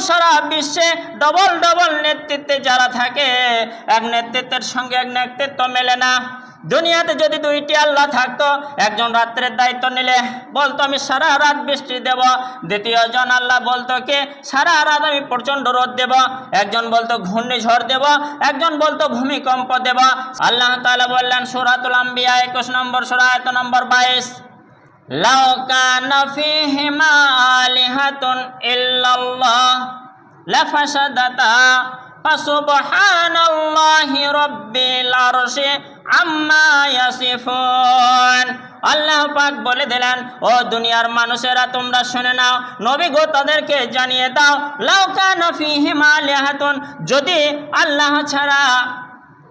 সারা বিশ্বে double double নেতৃত্বে যারা থাকে, এক নেতৃত্বের সঙ্গে এক নেতৃত্ব মেলে না। দুনিয়াতে যদি দুইটি আল্লাহ থাকতো, একজন রাত্রের দায়িত্ব নিলে, বলতো, আমি সারা রাত বৃষ্টি দেব। দ্বিতীয় জন আল্লাহ বলতো কে, সারা রাত আমি প্রচণ্ড রোদ দেব। একজন বলতো ঘূর্ণিঝড় দেব। একজন বলতো, ভূমিকম্প দেব। আল্লাহ তাআলা বললেন, সূরাতুল আম্বিয়া একুশ নম্বর, সূরা আয়াত নম্বর বাইশ। লাউ কানা ফীহিমা আলিহাতুন ইল্লাল্লাহ লাফাসাদাতা ফাসুবহানাল্লাহি রাব্বিল আরশি আম্মা ইয়াসিফুন। আল্লাহ পাক বলে দিলেন, ও দুনিয়ার মানুষেরা, তোমরা শুনে নাও, নবী গো তাদেরকে জানিয়ে দাও লাউকা ফীহিমা আলিহাতুন, যদি আল্লাহ ছাড়া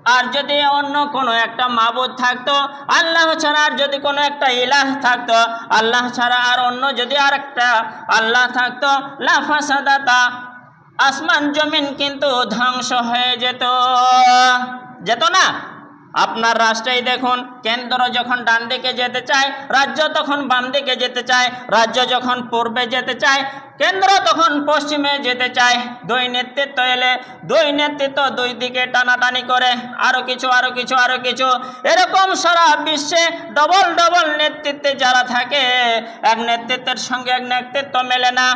আর যদি অন্য কোনো একটা মাবুদ থাকতো, আল্লাহ ছাড়া আর যদি কোনো একটা ইলাহ থাকতো, আল্লাহ ছাড়া আর অন্য যদি আর একটা আল্লাহ থাকতো লাফাসাদাতা আসমান জমিন কিন্তু ধ্বংস হয়ে যেত। যেত না? আপনার রাষ্ট্রেই দেখুন, কেন্দ্র যখন ডান দিকে যেতে চায়, রাজ্য তখন বাম দিকে যেতে চায়, রাজ্য যখন পূর্বে যেতে চায়, কেন্দ্র তখন পশ্চিমে যেতে চায়। দুই নেতৃত্ব এলে দুই নেতৃত্ব দুই দিকে টানাটানি করে আরও কিছু আরও কিছু আরও কিছু। এরকম সারা বিশ্বে ডবল ডবল নেতৃত্বে যারা থাকে, এক নেতৃত্বের সঙ্গে এক নেতৃত্ব মেলে না।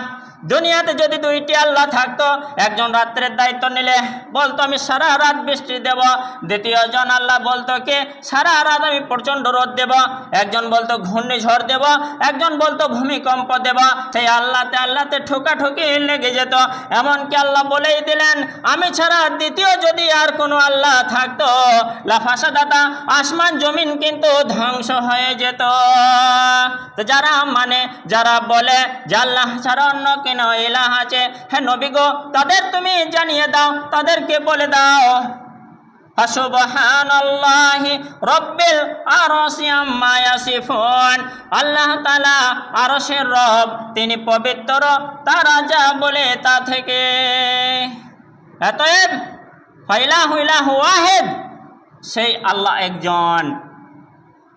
দুনিয়াতে যদি দুইটি আল্লাহ থাকতো, একজন রাত্রের দায়িত্ব নিলে বলতো, আমি সারা রাত বৃষ্টি দেব। দ্বিতীয় জন আল্লাহ বলতো কে, সারা রাত আমি প্রচণ্ড রোদ দেব। একজন বলতো, ঘূর্ণিঝড় দেব। একজন বলতো, ভূমিকম্প দেব। সেই আল্লাহতে আল্লাহতে ঠোকাঠুকি লেগে যেত। এমনকি আল্লাহ বলেই দিলেন, আমি ছাড়া দ্বিতীয় যদি আর কোনো আল্লাহ থাকতো লাফাসা দাদা আসমান জমিন কিন্তু ধ্বংস হয়ে যেত। তো যারা মানে যারা বলে যে ছাড়া অন্য কেন ইলাহ আছে হ্যাঁ নবী গো, তাদের তুমি জানিয়ে দাও, তাদেরকে বলে দাও। ফাসুবহানাল্লাহি রব্বিল আরশি আম্মা ইয়াসিফুন। আল্লাহ তাআলা আরশের রব, তিনি পবিত্র, তারা যা বলে তা থেকে। এতএব ফাইলাহু ইলাহু ওয়াহিদ, সেই আল্লাহ একজন।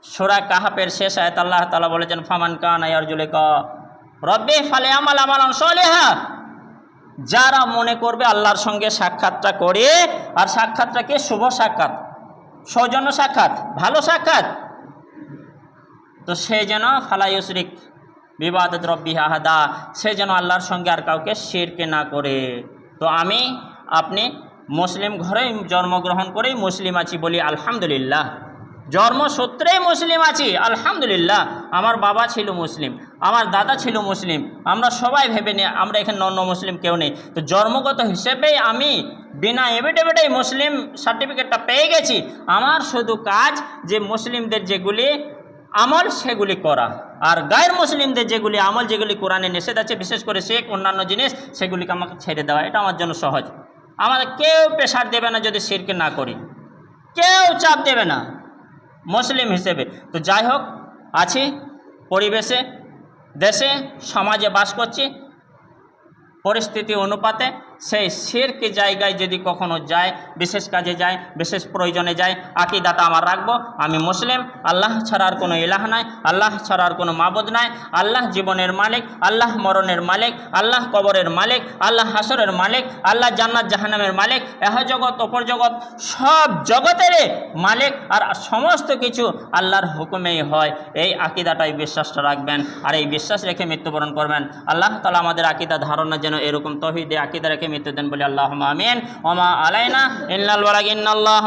সূরা কাহাপের শেষ আয়াত আল্লাহ তাআলা বলেছেন, ফামান কান কানা ইয়ারজুলিকা রব্বি ফালে আমাল আমালান সলিহা। যারা মনে করবে আল্লাহর সঙ্গে সাক্ষাৎটা করে, আর সাক্ষাৎটাকে শুভ সাক্ষাৎ, সৌজন্য সাক্ষাৎ, ভালো সাক্ষাৎ। তো সে যেন ফালাইসরিক বিবাদ রব্বি আহাদা, সে যেন আল্লাহর সঙ্গে আর কাউকে শিরকে না করে। তো আমি, আপনি মুসলিম ঘরেই জন্মগ্রহণ করেই মুসলিম আছি বলি আলহামদুলিল্লাহ। জন্মসূত্রেই মুসলিম আছি, আলহামদুলিল্লাহ। আমার বাবা ছিল মুসলিম, আমার দাদা ছিল মুসলিম। আমরা সবাই ভেবে নিই আমরা এখানে নন মুসলিম কেউ নেই। তো জন্মগত হিসেবেই আমি বিনা এভিডেভিটেই মুসলিম সার্টিফিকেটটা পেয়ে গেছি। আমার শুধু কাজ যে মুসলিমদের যেগুলি আমল, সেগুলি করা। আর গায়ের মুসলিমদের যেগুলি আমল, যেগুলি কোরআনে নিষেধ আছে, বিশেষ করে শেখ, অন্যান্য জিনিস, সেগুলিকে আমাকে ছেড়ে দেওয়া, এটা আমার জন্য সহজ। আমাদের কেউ প্রেশার দেবে না যদি শিরকে না করি। কেউ চাপ দেবে না। মুসলিম হিসেবে। তো যাই হোক আছি পরিবেশে দেশে সমাজে বাস করছি। পরিস্থিতি অনুপাতে সেই শিরকে জায়গায় যদি কখনো যায়, বিশেষ কাজে যায়, বিশেষ প্রয়োজনে যায় আকিদাতা আমার রাখব। আমি মুসলিম, আল্লাহ ছাড়ার কোনো ইলাহ নাই, আল্লাহ ছাড়ার কোনো মাবুদ নাই। আল্লাহ জীবনের মালিক, আল্লাহ মরণের মালিক, আল্লাহ কবরের মালিক, আল্লাহ হাসরের মালিক, আল্লাহ জান্নাত জাহান্নামের মালিক, এহ জগৎ, অপর জগৎ, সব জগতের মালিক আর সমস্ত কিছু আল্লাহর হুকুমেই হয়। এই আকিদাটাই বিশ্বাসটা রাখবেন আর এই বিশ্বাস রেখে মৃত্যুবরণ করবেন। আল্লাহ তালা আমাদের আকিদা ধারণা যেন এরকম তহিদে, আকিদা রেখে মৃত্যু দেন বলে আল্লাহ আমিন। ওমা আলাইনা ইন্নাল ওয়ালাগ ইন্নাল্লাহ